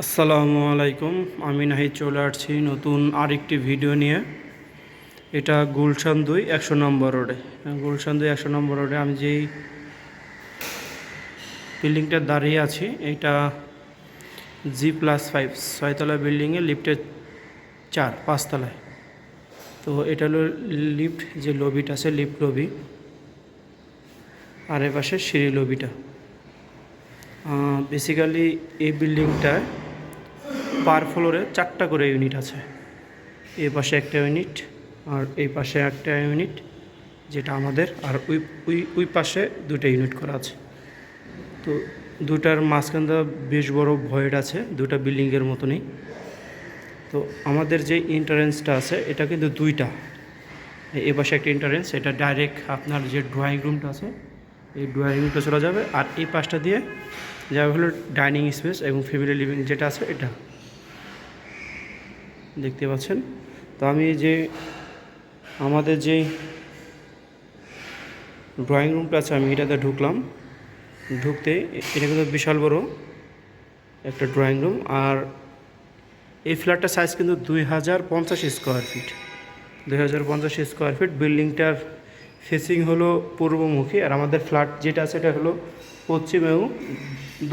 আসসালামু আলাইকুম, আমি নাহিদ চলে আসছি নতুন আরেকটি ভিডিও নিয়ে। এটা গুলশান দুই একশো নম্বর রোডে। গুলশান দুই একশো নম্বর রোডে আমি যেই বিল্ডিংটা দাঁড়িয়ে আছি, এটা জি প্লাস ফাইভ, ছয়তলা বিল্ডিংয়ে লিফটের চার, পাঁচতলায়। তো এটা হলো লিফট, যে লবিটা আছে, লিফট লবি। আর এ পাশে সিঁড়ি লবিটা। বেসিক্যালি এই বিল্ডিংটায় পার ফ্লোরে চারটা করে ইউনিট আছে। এই পাশে একটা ইউনিট আর এই পাশে একটা ইউনিট, যেটা আমাদের আর ওই ওই ওই পাশে দুটো ইউনিট করা আছে। তো দুটার মাঝখানটা বেশ বড় ভয়েড আছে দুটা বিল্ডিংয়ের মতনই। তো আমাদের যে এন্ট্রান্সটা আছে, এটা কিন্তু দুইটা। এ পাশে একটা এন্ট্রান্স এটা ডাইরেক্ট আপনার যে ড্রয়িং রুমটা আছে, এই ড্রয়িং রুমটা চলে যাবে। আর এই পাশটা দিয়ে যাবে হলো ডাইনিং স্পেস এবং ফ্যামিলি লিভিং যেটা আছে, এটা। দেখতে পাচ্ছেন। তো আমি যে আমাদের যে ড্রয়িং রুমটা আছে, আমি এটাতে ঢুকলাম। ঢুকতে এটা কিন্তু বিশাল বড় একটা ড্রয়িং রুম আর এই ফ্ল্যাটটার সাইজ কিন্তু দুই হাজার পঞ্চাশ স্কোয়ার ফিট দুই হাজার পঞ্চাশ স্কোয়ার ফিট বিল্ডিংটার ফেসিং হলো পূর্বমুখী। আর আমাদের ফ্ল্যাট যেটা আছে, এটা হলো পশ্চিম এবং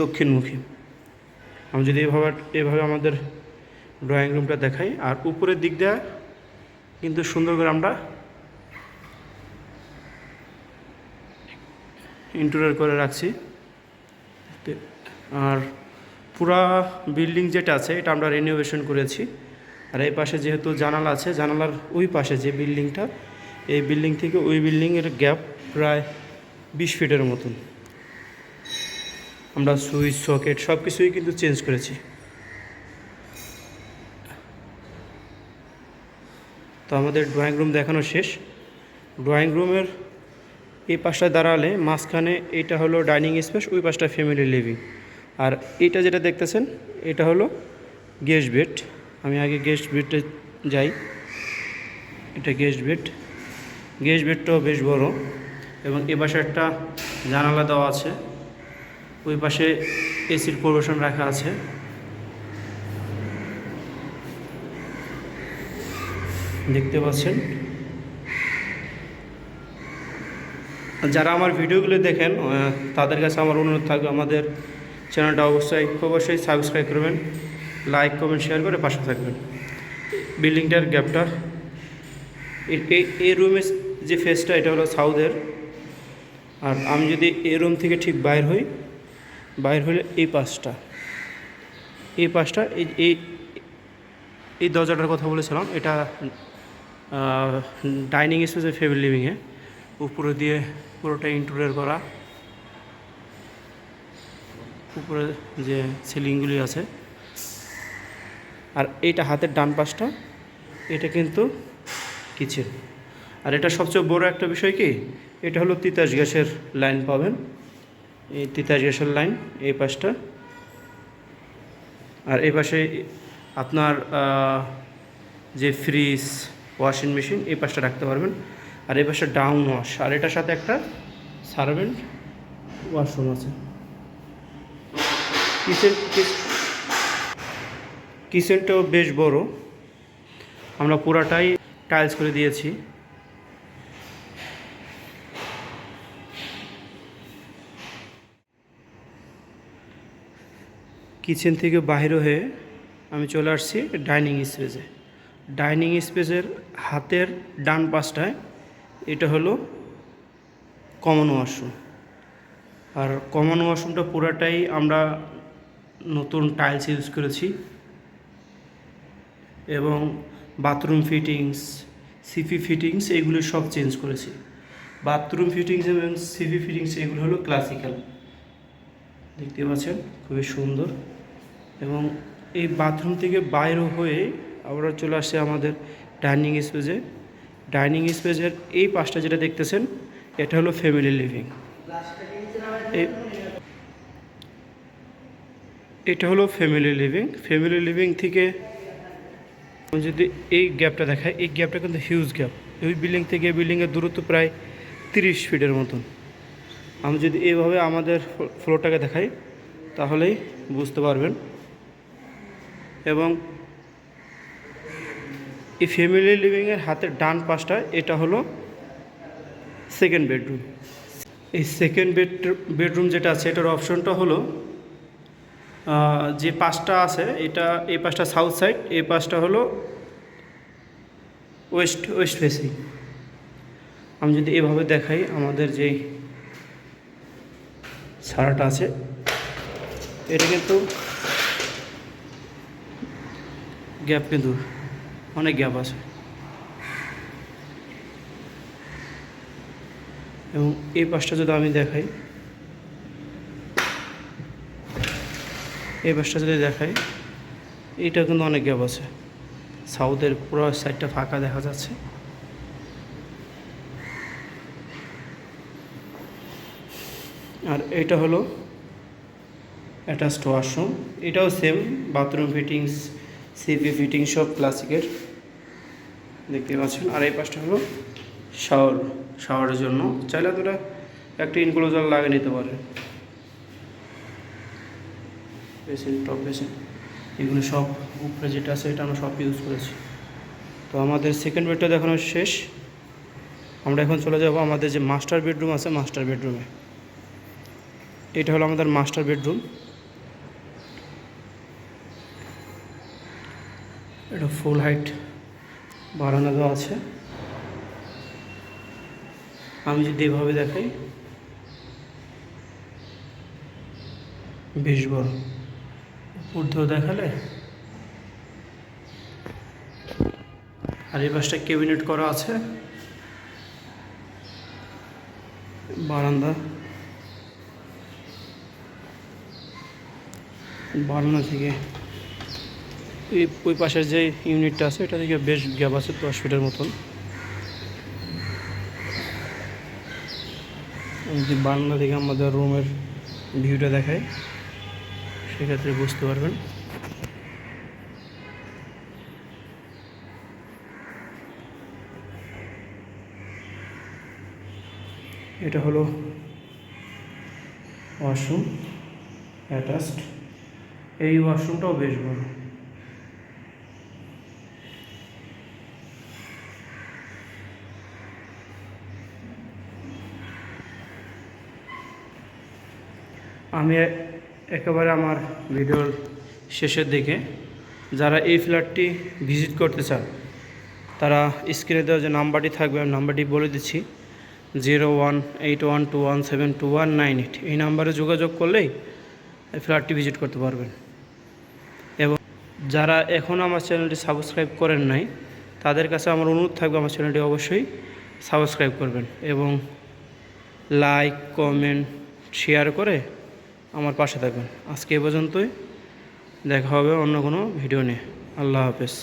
দক্ষিণমুখী। আমি যদি এভাবে এভাবে আমাদের ড্রয়িং রুমটা দেখাই। আর উপরের দিক দিয়ে কিন্তু সুন্দর করে আমরা ইন্টেরিয়র করে রাখছি। আর পুরা বিল্ডিং যেটা আছে, এটা আমরা রিনোভেশন করেছি। আর এই পাশে যেহেতু জানালা আছে, জানালার ওই পাশে যে বিল্ডিংটা এই বিল্ডিং থেকে ওই বিল্ডিংয়ের গ্যাপ প্রায় বিশ ফিটের মতন। আমরা সুইচ, সকেট সব কিছুই কিন্তু চেঞ্জ করেছি। তো আমাদের ড্রয়িং রুম দেখানো শেষ। ড্রয়িং রুমের এই পাশটায় দাঁড়ালে মাঝখানে এটা হলো ডাইনিং স্পেস ওই পাশটা ফ্যামিলি লিভিং আর এটা যেটা দেখতেছেন, এটা হলো গেস্ট বেড আমি আগে গেস্ট বেডে যাই। এটা গেস্ট বেড গেস্ট বেডটাও বেশ বড় এবং এ পাশে একটা জানালা দেওয়া আছে। ওই পাশে এসির প্রবেশন রাখা আছে। দেখতে পাচ্ছেন। যারা আমার ভিডিওগুলো দেখেন তাদের কাছে আমার অনুরোধ থাকবে, আমাদের চ্যানেলটা অবশ্যই অবশ্যই সাবস্ক্রাইব করবেন লাইক কমেন্ট শেয়ার করে পাশে থাকবেন। বিল্ডিংটার গ্যাপটা এই- রুমের যে ফেসটা এটা হলো সাউথের আর আমি যদি এই রুম থেকে ঠিক বাইর হই, বাইর হলে এই পাশটা। এই পাশটা এই এই দরজাটার কথা বলেছিলাম, এটা ডাইনিং স্পেসের ফ্যামিলি লিভিংয়ে উপরে দিয়ে পুরোটা ইন্টেরিয়র করা। উপরে যে সিলিংগুলি আছে। আর এইটা হাতের ডান পাশটা, এটা কিন্তু কিচেন আর এটা সবচেয়ে বড় একটা বিষয় কি, এটা হলো তিতাস গ্যাসের লাইন পাবেন। এই তিতাস গ্যাসের লাইন এই পাশটা। আর এই পাশে আপনার যে ফ্রিজ ওয়াশিং মেশিন, এই পাশটা রাখতে পারবেন। আর এই পাশে ডাউন ওয়াশ, আর এটার সাথে একটা সার্ভেন্ট ওয়াশরুম আছে। কিচেন কিচেনটাও বেশ বড়। আমরা পুরাটাই টাইলস করে দিয়েছি। কিচেন থেকে বাইরে হয়ে আমি চলে আসছি ডাইনিং স্পেসে ডাইনিং স্পেসের হাতের ডান পাশটায় এটা হলো কমন ওয়াশরুম। আর কমন ওয়াশরুমটা পুরাটাই আমরা নতুন টাইলস ইউজ করেছি। এবং বাথরুম ফিটিংস, সিপি ফিটিংস এগুলো সব চেঞ্জ করেছি। বাথরুম ফিটিংস এবং সিপি ফিটিংস এগুলো হলো ক্লাসিক্যাল। দেখতে পাচ্ছেন, খুবই সুন্দর। এবং এই বাথরুম থেকে বাইরে হয়ে আমরা চলে আসছে আমাদের ডাইনিং স্পেসে। ডাইনিং স্পেসের এই পাশটা যেটা দেখতেছেন, এটা হলো ফ্যামিলি লিভিং। এটা হলো ফ্যামিলি লিভিং। ফ্যামিলি লিভিং থেকে যদি এই গ্যাপটা দেখাই, এই গ্যাপটা কিন্তু হিউজ গ্যাপ। ওই বিল্ডিং থেকে বিল্ডিংয়ের দূরত্ব প্রায় তিরিশ ফিটের মতন। আমি যদি এইভাবে আমাদের ফ্লোরটাকে দেখাই, তাহলেই বুঝতে পারবেন। এবং এই ফ্যামিলি লিভিংয়ের হাতের ডান পাশটা, এটা হলো সেকেন্ড বেডরুম এই সেকেন্ড বেড বেডরুম যেটা আছে, এটার অপশনটা হলো যে পাশটা আছে, এটা এই পাশটা সাউথ সাইড এই পাশটা হলো ওয়েস্ট ওয়েস্ট ফেসিং আমি যদি এভাবে দেখাই, আমাদের যেই ছাড়াটা আছে, এটা কিন্তু গ্যাপ কিন্তু অনেক গ্যাপ আছে। এবং এই পাশটা যদি আমি দেখাই, এই পাশটা যদি দেখাই এইটা কিন্তু অনেক গ্যাপ আছে। সাউথের পুরো সাইডটা ফাঁকা দেখা যাচ্ছে। আর এটা হলো অ্যাটাচড ওয়াশরুম এটাও same bathroom fittings CP fitting সব ক্লাসিকের দেখতে পাচ্ছেন। আর এই পাশটা হলো শাওয়ার, শাওয়ারের জন্য। চাইলে তোরা একটা ইনক্লোজার লাগিয়ে নিতে পারে বেসিন, টপ বেসিন, এগুলো সব উপরে যেটা আছে এটা আমরা সব ইউজ করেছি। তো আমাদের সেকেন্ড বেডটা দেখানো শেষ। আমরা এখন চলে যাব আমাদের যে মাস্টার বেডরুম আছে মাস্টার বেডরুমে এটা হলো আমাদের মাস্টার বেডরুম এটা ফুল হাইট বারান্দা দেওয়া আছে। আমি যদি এভাবে দেখাই, বেশ বড়। উপর দেখালে, আর এই পাশটা ক্যাবিনেট করা আছে। বারান্দা। বারান্দা থেকে ওই পাশের যে ইউনিটটা আছে, এটা থেকে বেশ গ্যাপ আছে দশ ফিটের মতন। যে বারান্দা থেকে আমাদের রুমের ভিউটা দেখায় সেক্ষেত্রে বুঝতে পারবেন। এটা হলো ওয়াশরুম অ্যাটাচড এই ওয়াশরুমটাও বেশ বড়। আমি একেবারে আমার ভিডিওর শেষের দিকে। যারা এই ফ্ল্যাটটি ভিজিট করতে চান, তারা স্ক্রিনে দেওয়া যে নাম্বারটি থাকবে, আমি নাম্বারটি বলে দিচ্ছি। Zero one eight one two one seven two one nine eight এই নাম্বারে যোগাযোগ করলেই এই ফ্ল্যাটটি ভিজিট করতে পারবেন। এবং যারা এখনও আমার চ্যানেলটি সাবস্ক্রাইব করেন নাই, তাদের কাছে আমার অনুরোধ থাকবে আমার চ্যানেলটি অবশ্যই সাবস্ক্রাইব করবেন এবং লাইক কমেন্ট শেয়ার করে আমার পাশে থাকবেন। আজকে এ পর্যন্তই। দেখা হবে অন্য কোনো ভিডিও নিয়ে। আল্লাহ হাফেজ।